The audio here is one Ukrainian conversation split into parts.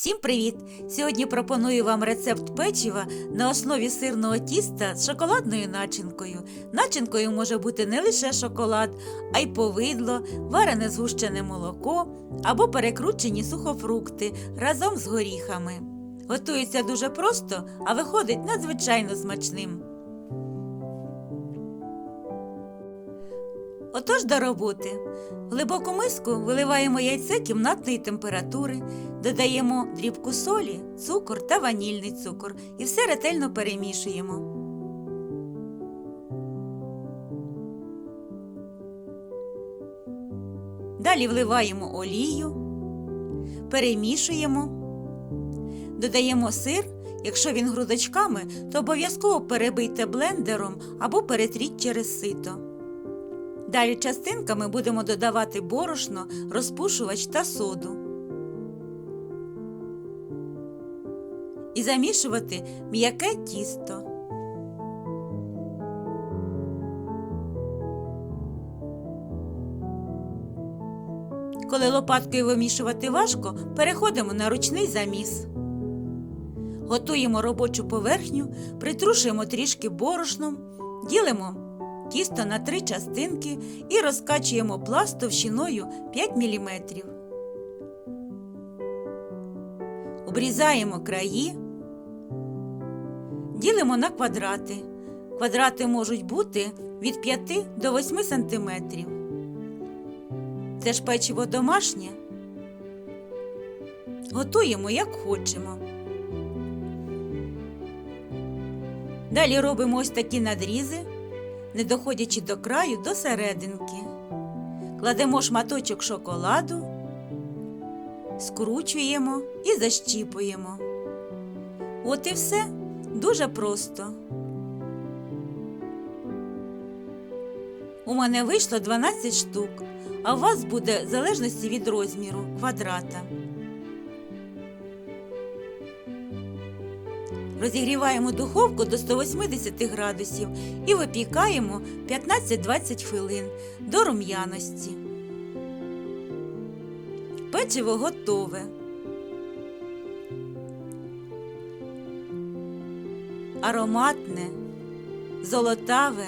Всім привіт! Сьогодні пропоную вам рецепт печива на основі сирного тіста з шоколадною начинкою. Начинкою може бути не лише шоколад, а й повидло, варене згущене молоко або перекручені сухофрукти разом з горіхами. Готується дуже просто, а виходить надзвичайно смачним. Отож до роботи. В глибоку миску виливаємо яйце кімнатної температури, додаємо дрібку солі, цукор та ванільний цукор і все ретельно перемішуємо. Далі вливаємо олію, перемішуємо, додаємо сир. Якщо він грудочками, то обов'язково перебийте блендером або перетріть через сито. Далі частинками будемо додавати борошно, розпушувач та соду. І замішувати м'яке тісто. Коли лопаткою вимішувати важко, переходимо на ручний заміс. Готуємо робочу поверхню, притрушуємо трішки борошном, ділимо тісто на три частинки і розкачуємо пласт товщиною 5 мм. Обрізаємо краї, ділимо на квадрати. Квадрати можуть бути від 5 до 8 см. Це ж печиво домашнє. Готуємо як хочемо. Далі робимо ось такі надрізи не доходячи до краю до серединки. Кладемо шматочок шоколаду, скручуємо і защіпуємо. От і все дуже просто. У мене вийшло 12 штук, а у вас буде в залежності від розміру квадрата. Розігріваємо духовку до 180 градусів і випікаємо 15-20 хвилин до рум'яності. Печиво готове. Ароматне, золотаве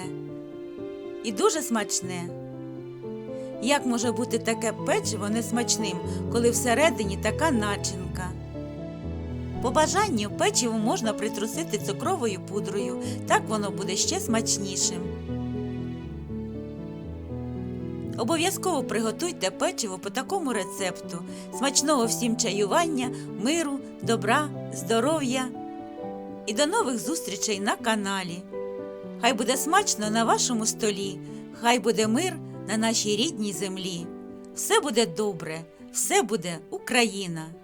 і дуже смачне. Як може бути таке печиво несмачним, коли всередині така начинка? По бажанню печиво можна притрусити цукровою пудрою, так воно буде ще смачнішим. Обов'язково приготуйте печиво по такому рецепту. Смачного всім чаювання, миру, добра, здоров'я і до нових зустрічей на каналі. Хай буде смачно на вашому столі, хай буде мир на нашій рідній землі. Все буде добре, все буде Україна!